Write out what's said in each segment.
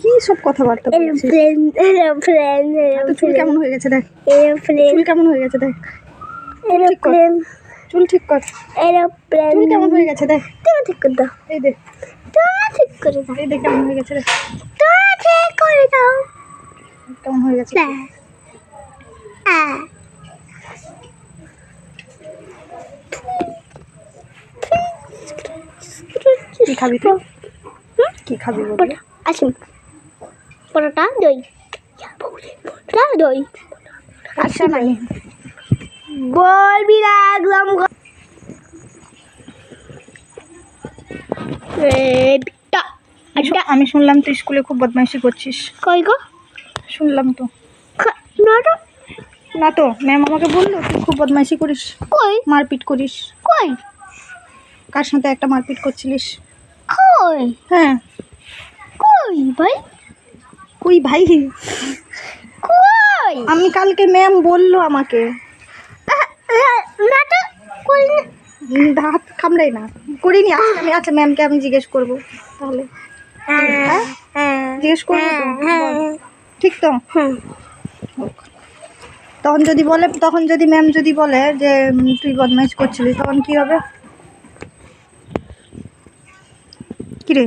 কি সব কথাবার্তা তো চুল কেমন হয়ে গেছে দেখ। চুল কেমন হয়ে গেছে দেখ। চুল ঠিক কর। চুল কেমন হয়ে গেছে দেখ। ঠিক করে দাও। এই দেখ। ঠিক করে দাও। এই দেখ কেমন হয়ে গেছে দেখ। ঠিক করে দাও। কেমন হয়ে গেছে না হ্যাঁ কি খাবি তুই? কি খাবি বল আসুন পরোটা দই। পরোটা দই। আচ্ছা নাই বলবি না একদম আমি শুনলাম তুই স্কুলে খুব বদমাইশি করছিস। কই গো? শুনলাম তো। খ- নটা না তো ম্যাম আমাকে বলল তুই খুব বদমাইশি করিস। কই? মারপিট করিস। কই? কার সাথে একটা মারপিট করছিলিস? কই? হ্যাঁ। কই ভাই? কই ভাই? কই? আমি কালকে ম্যাম বলল আমাকে। নাটক কই না। হাত কামড়াই না। করিনি আজকে আমি আচ্ছা ম্যামকে আমি জিজ্ঞেস করব তাহলে। হ্যাঁ হ্যাঁ? জিজ্ঞেস করব তো হ্যাঁ ঠিক তো? হ্যাঁ তখন যদি বলে তখন যদি ম্যাম যদি বলে যে তুই বদমাইশ করছিলি তখন কি হবে? কিরে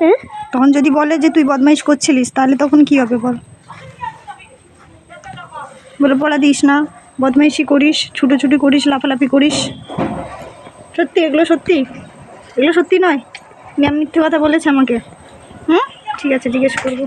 হ্যাঁ? তখন যদি বলে যে তুই বদমাইশ করছিলিস তাহলে তখন কি হবে বল? বলে পড়া দিস না। বদমাইশি করিস ছুটোছুটি করিস লাফালাফি করিস। সত্যি এগুলো সত্যি? এগুলো সত্যি নয়? ম্যাম মিথ্যে কথা বলেছে আমাকে। হ্যাঁ ঠিক আছে জিজ্ঞেস করব।